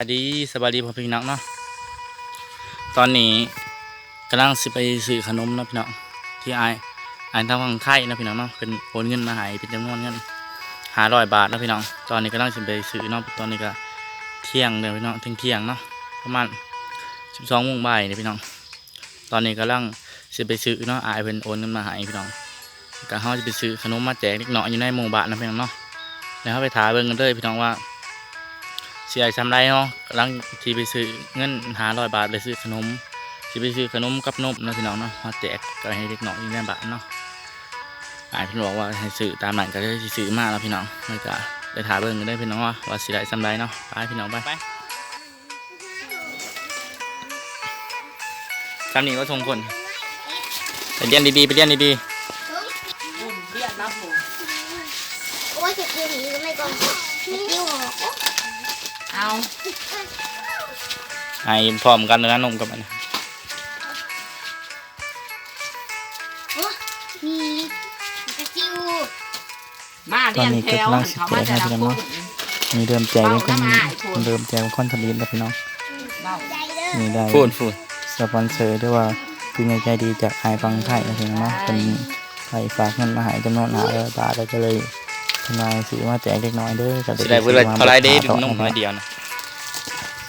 สวัสดีสวัสดีพ่อพี่น้องเนาะตอนนี้กำลังสิไปซื้อขนมนะพี่น้องที่ไอายอายทางฝั่งไทยนะพี่น้องเนาะเป็นโอนเงินมาให้เป็นจำนวนเงินหาร้อยบาทนะพี่น้องตอนนี้กำลังสิไปซื้อเนาะตอนนี้ก็เที่ยงเดี๋ยวพี่น้องเที่ยงเที่ยงเนาะประมาณสิบสองโมงบ่ายเนี่ยพี่น้องตอนนี้กำลังสิไปซื้อเนาะอายเป็นโอนเงินมาให้พี่น้องก็เขาจะไปซื้อขนมมาแจกเล็กน้อยอยู่ในหมู่บ้านนะพี่น้องเนาะแล้วเขาไปถามเบิ่งกันเลยพี่น้องว่า เสียทำไรเนาะกำลังที่ไปซื้อเงินหาร้อยบาทไปซื้อขนมที่ไปซื้อขนมกับนมเนาะพี่น้องเนาะมาแจกก็ให้เด็กน้อยอยู่ในบ้านเนาะอายพี่บอกว่าให้ซื้อตามนั้นก็เลยสิซื้อมาแล้วพี่น้องไม่ก็ไปถามเบิ่งกันได้พี่น้องว่าว่าสิได้ทำไรเนาะไปพี่น้องไปไปทำนี่ก็ทงคนไปเรียนดีๆไปเรียนดีอุ้มเรียกรับหมูโอ้ยเจ็บมือหนีก็ไม่ก่อนนิ้วหอก เอาๆให้พร้อมกันเลยนะนมกับมันมีกระจิ้วมาเรียนแถวเขามาแต่ละคนมีเริ่มใจเป็นคนเริ่มใจเป็นคนทำดีแล้วพี่น้องเบาใจเด้อมีได้ ฟูนฟูนสปอนเซอร์ด้วยว่าคือในใจดีจากไอฟังไทยนะพี่น้องเนาะเป็นไทยฝากเงินมาใหายจำนวนหาร้อยบาทแล้วก็เลยทำ นายซื้อมาแจกเล็กน้อยเด้อก็สิได้เวลาเท่าไรเด้ดูนมน้อยเดียวนะ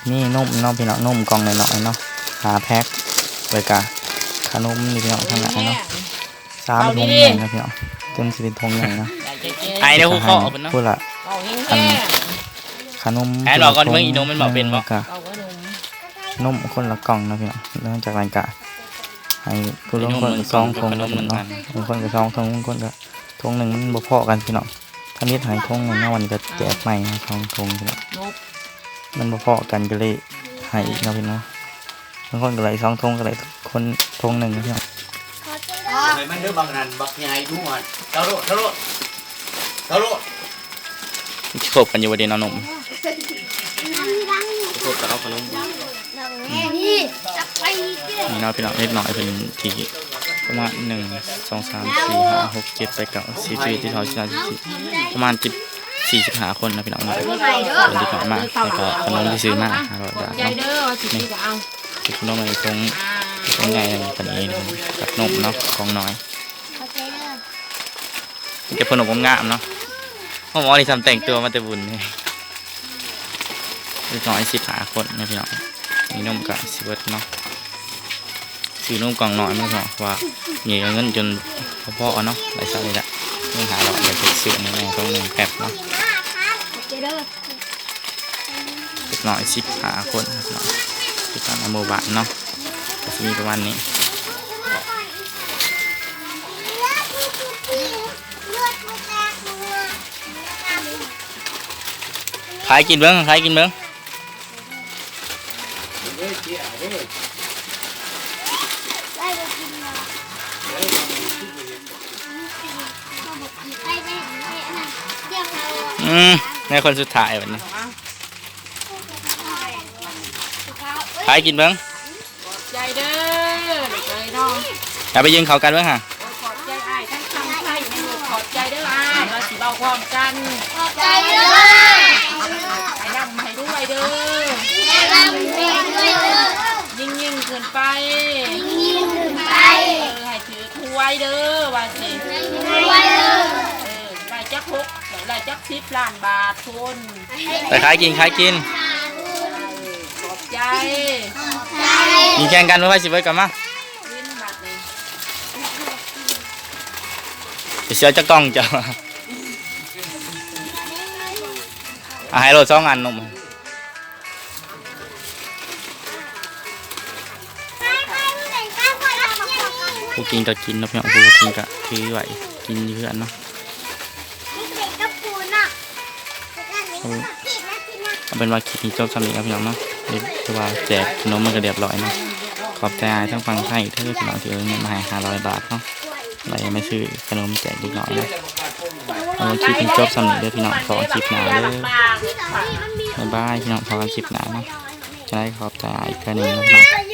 นี่นมเนาะพี่น้องนมกล่องน้อยๆเนาะหาแพ็คเลยกะขนมนี่พี่น้องทั้งหลายเนาะสามทงหนึ่งนะพี่น้องจนสิเป็นทงหนึ่งเนาะไอ้เดี๋ยวกูขอเอาเป็นเนาะพูดละเอาแห้งขนมแอนบอกก่อนเมื่ออีนมมันบอกเป็นบอกกะๆเอาไว้หนุ่มนมคนละกล่องนะพี่น้องเนื่องจากรายการให้ผู้ลงคนกับซองทงนะพี่น้องบางคนกับซองทงบางคนกับทงหนึ่งมันบ่พอกันพี่น้อง ถ้ามีหายทงหนึ่งนะวันนี้ก็แจกใหม่นะทองทงพี่น้องนบมันบ่พอกันก็เลยให้อีกนะพี่น้องบางคนก็เลยซองทงก็เลยคนทงหนึ่งนะพี่น้องขอใจเด้อไปมันเด้อบางนันบักใหญ่ดูอะเท่าโลเท่าโลเท่าโลคบกันอยู่วันเดียวนอนนมดังดังโคตรเอาขนมดังแม่นี่จับไปเด้อนี่เนาะพี่น้องนิดหน่อยเป็นที ประมาณหนึ่งสองสามสี่ห้าหกเจ็ดแปดเก้าสิบสิบเอ็ดสิบสองสิบสามสิบสี่ประมาณสิบสี่สิบห้าคนนะพี่น้องเนาะไปเด้อเป็นที่ขอมากแล้วก็ขนมที่ซื้อมาห้าร้อยบาทเนาะเด้อสิพี่ก็เอาที่ขนมในตรงอ่าตรงใหญ่ปันนี้กับนมเนาะของน้อยขอใจเด้อมีแต่ขนมงามเนาะพ่อหมอนี่ทำแต่งตัวมาแต่บุญเล็กน้อยสิบห้าคนนะพี่น้องมีนมกับสิบเอ็ดเนาะ ซื้อนมกล่องน้อยไม่พอว่าเหงี่ยเงินจนพ่อเนาะไรสักนี่แหละเรื่องหาเราอยากจะซื้อในแม่ต้องหนึ่งแป๊บเนาะจเด็กน้อยสิบหาคนนะพี่น้องที่ตอนในหมู่บ้านเนาะก็จะมีประมาณนี้ขายกินเบิ้งขายกินเบิ้ง อืมในคนสุดท้ายวันนี้ขายกินเบิ้งใจเด้อเลยน้องอย่าไปยืนเขากันเบิ้งฮะขอบใจอ้ายทั้งทำไทยในลูกขอบใจเด้ออ้ายเราสิเบาความกันขอบใจเด้อไปนั่งมาให้ด้วยเด้อแม่รับเพลงด้วยเด้อยิ่งยิ่งเกินไปยิ่งถึงไปเออให้ถือถ้วยเด้อว่าสิ สิบล้านบาททุนไปขายกินขายกิน ขอบใจใจมีแข่งกันเมื่อไหร่สิเบิ้งกันมาขึ้นบัตรเลยไปเสียจะกล้องจ้ะอาให้โรดสองอันนมไปไปผู้ใดกล้าไปรับเยี่ยมนี่ผู้กินก็กินเนาะพี่น้องผู้กินก็คือไหวกินอยู่เพื่อนเนาะ เอาเป็นว่าคลิปนี้จบสำเร็จแล้วพี่น้องเนาะเรียกว่าแจกขนมมันก็เรียบร้อยเนาะขอบใจอายทั้งฟังไทยเท่พี่น้องที่เอาเงินมาให้ห้าร้อยบาทเนาะอะไรไม่ซื้อขนมแจกเล็กน้อยเนาะเอาคลิปนี้จบสำเร็จเด้อพี่น้องขอคลิปหนาเด้อบ๊ายบายพี่น้องพอคลิปหนาเนาะจะได้ขอบใจอีกครั้งหนึงนะพี่งเยอะ